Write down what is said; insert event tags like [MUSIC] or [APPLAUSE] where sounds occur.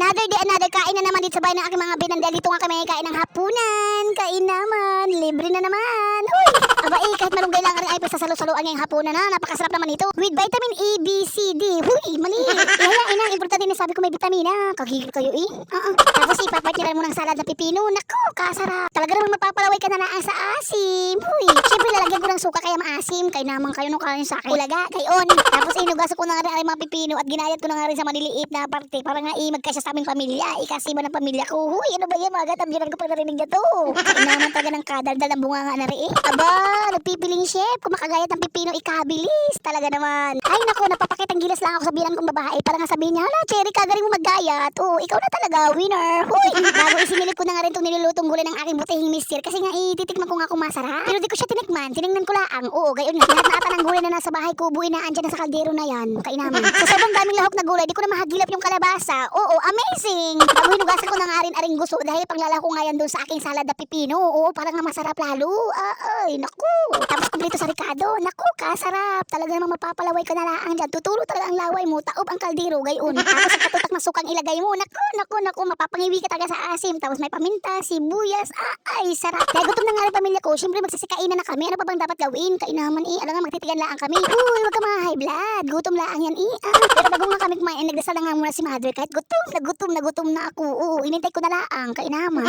Another day, another kain na naman dito sa bahay ng aking mga binandel. Dito nga kami kain ng hapunan. Kain naman. Libre na naman. Uy! Aba eh, kahit malunggay lang rin ay pasasalo-salo ang ngayong hapunan na. Napakasarap naman ito. With vitamin A, B, C, D. Huy, mali. Kaya ina, importante na sabi ko may vitamina. Kagigil kayo eh. Uh-uh. Tapos ipapartiran mo ng salad na pipino. Naku, kasarap. Talaga naman mapapalaway ka na lang sa asim. Huy. Siyempre lalagyan ko ng suka kaya maasim. Kaya naman kayo nung kain sa akin. Ulaga, kayon. Tapos inugasan ko na nga rin mga pipino at ginayat ko na nga rin sa maliliit na parte para nga i magkasya sa aming pamilya. Ikasima ng pamilya ko. Huy, ano ba yan mga gatambiran ko pag narinig na to? Naman talaga ng kadaldal ng bunga nga na rin eh. Aba, nagpipiling chef. Kung makagayat ng pipino, ikabilis. Talaga naman. Ay nako, napapakitang gilas lang ako sa bilang kong babae para nga sabihin niya, hala, Cherry, kagaling mo maggayat. Oh, ikaw na talaga, winner. Huy, [LAUGHS] bago isinilip ko na nga rin itong nilulutong gulay ng aking butihing mister kasi nga ititikman ko nga kung masarap. Pero di ko siya tinikman, tinignan ko lang. Oo, gayon nga. Lahat na ata ng gulay na nasa bahay ko, buhay na andyan na sa kaldero na yan. Kainaman. Sa sobrang daming lahok na gulay, di ko na mahagilap yung kalabasa. Oo, amazing. Bago hinugasan ko na nga rin aring gusto dahil panglalako nga yan doon sa aking salad na pipino. Oo, parang nga masarap lalo. Ah, ay, naku. Tapos kumplito Ricardo. Naku, kasarap. Talaga namang mapapalaway ka na lang dyan. Tuturo talaga ang laway mo. Taob ang kaldero, gayon. Tapos ang katutak na sukang ilagay mo. Naku, naku, naku. Mapapangiwi ka talaga sa asim. Tapos may paminta, sibuyas. Ah, ay, sarap. Dahil gutom na nga rin pamilya ko. Siyempre, magsasikain na kami. Ano pa bang dapat gawin? Kainaman eh. Alam nga, magtitigan lang kami. Uy, wag ka mga high blood. Gutom lang yan eh. Ah, pero bago nga kami kumain, nagdasal na nga muna si mother. Kahit gutom, nagutom, nagutom na ako. Oo, inintay ko na lang. Kainaman.